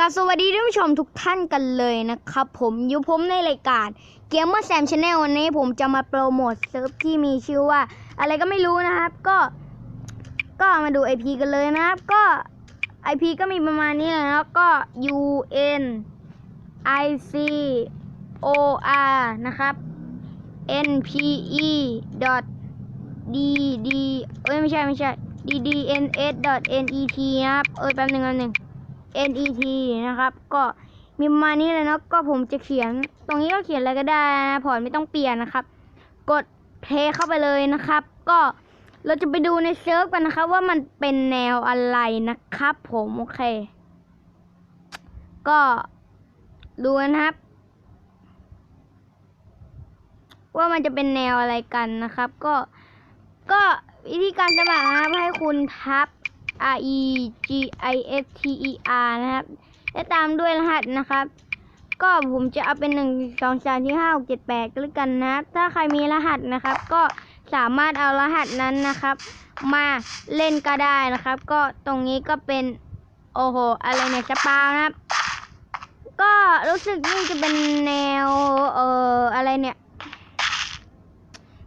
กราบสวัสดีท่านผู้ชมทุกท่านกันเลยนะครับ ผมอยู่ผมในรายการ Gamer Sam Channel วันนี้ผมจะมาโปรโมทเซิร์ฟที่มีชื่อว่า อะไรก็ไม่รู้นะครับ ก็ ก็มาดู IP กันเลยนะครับ ก็ IP ก็มีประมาณนี้เลยนะครับก็ UN IC OR นะครับ NPE d d เอ้ยไม่ใช่ไม่ใช่ d d n s. n e t นะครับ เอ้ยแป๊บหนึ่งแป๊บหนึ่ง net นะครับ ก็มีประมาณนี้เลยเนาะก็ผมจะเขียน ตรงนี้ก็เขียนอะไรก็ได้นะพอร์ตไม่ต้องเปลี่ยนนะครับ กดเพลย์เข้าไปเลยนะครับ ก็เราจะไปดูในเซิร์ฟกันนะครับ ว่ามันเป็นแนวอะไรนะครับ ผมโอเค ก็ดูนะครับ ว่ามันจะเป็นแนวอะไรกันนะครับ ก็ก็วิธีการสมัครนะครับให้คุณทับ R E G I S T E R นะครับ และตามด้วยรหัสนะครับ ก็ผมจะเอาเป็นหนึ่งสองสามที่ห้าหกเจ็ดแปดก็แล้วกันนะครับ ถ้าใครมีรหัสนะครับ ก็สามารถเอารหัสนั้นนะครับ มาเล่นก็ได้นะครับ ก็ตรงนี้ก็เป็นโอ้โหอะไรเนี่ยสปาวนะครับ ก็รู้สึกนี่จะเป็นแนวเอ่ออะไรเนี่ย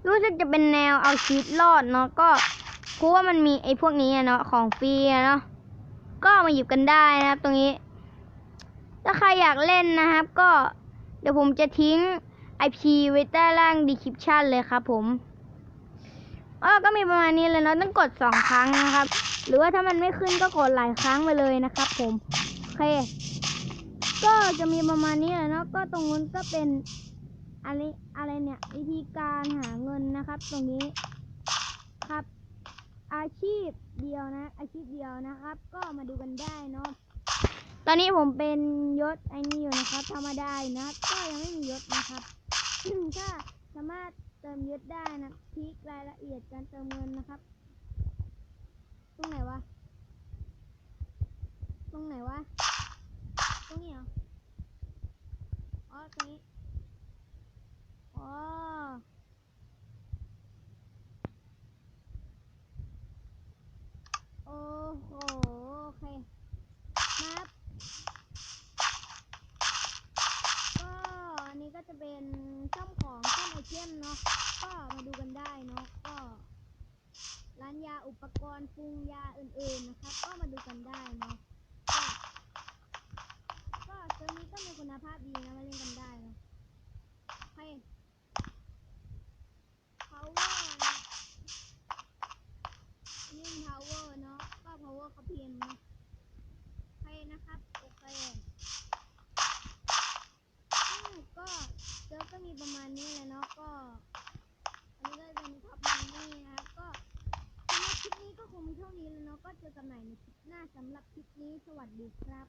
รู้สึกจะเป็นแนวเอาชีวิตรอดเนาะก็ เพราะว่ามันมีไอ้พวกนี้เนาะของฟรีเนาะก็มาหยิบกันได้นะครับ ตรงนี้ ถ้าใครอยากเล่นนะครับ ก็เดี๋ยวผมจะทิ้ง IP ไว้ใต้ล่าง description เลยครับผมเออก็มีประมาณนี้เลยเนาะต้องกดสองครั้งนะครับ หรือว่าถ้ามันไม่ขึ้นก็กดหลายครั้งไปเลยนะครับ ผมโอเค ก็จะมีประมาณนี้แหละเนาะก็ตรงนู้นก็เป็นอะไรอะไรเนี่ย วิธีการหาเงินนะครับ ตรงนี้ครับ อาชีพเดียวนะ อาชีพเดียวนะครับ ก็มาดูกันได้เนาะตอนนี้ผมเป็นยศไอ้นี่อยู่นะครับธรรมดาอยู่นะครับก็ยังไม่มียศนะครับก็สามารถเติมยศได้นะคลิกรายละเอียดการเติมเงินนะครับ ตรงไหนวะตรงไหนวะตรงนี้เหรออ๋อตรงนี้ อ๋อ โอ้โหโอเคครับก็อันนี้ก็จะเป็นซ่อมของซ่อมไอเทมเนาะก็มาดูกันได้เนาะก็ ร้านยาอุปกรณ์ปรุงยาอื่นๆนะครับ ก็มาดูกันได้เนาะก็ก็เซิร์ฟนี้ก็มีคุณภาพดีนะมาเล่นกันได้เนาะโอเค power นะนี่ power เนาะ ก็ power เขาพิมพ์เนาะ โอเคนะครับ โอ เอืมก็เซิร์ฟก็มีประมาณนี้เลยเนาะก็ อันนี้ก็เป็นท็อปมันนี่นะครับก็สำหรับคลิปนี้ก็คงมีเท่านี้แล้วเนาะก็เจอกันใหม่ในคลิปหน้าสำหรับคลิปนี้สวัสดีครับ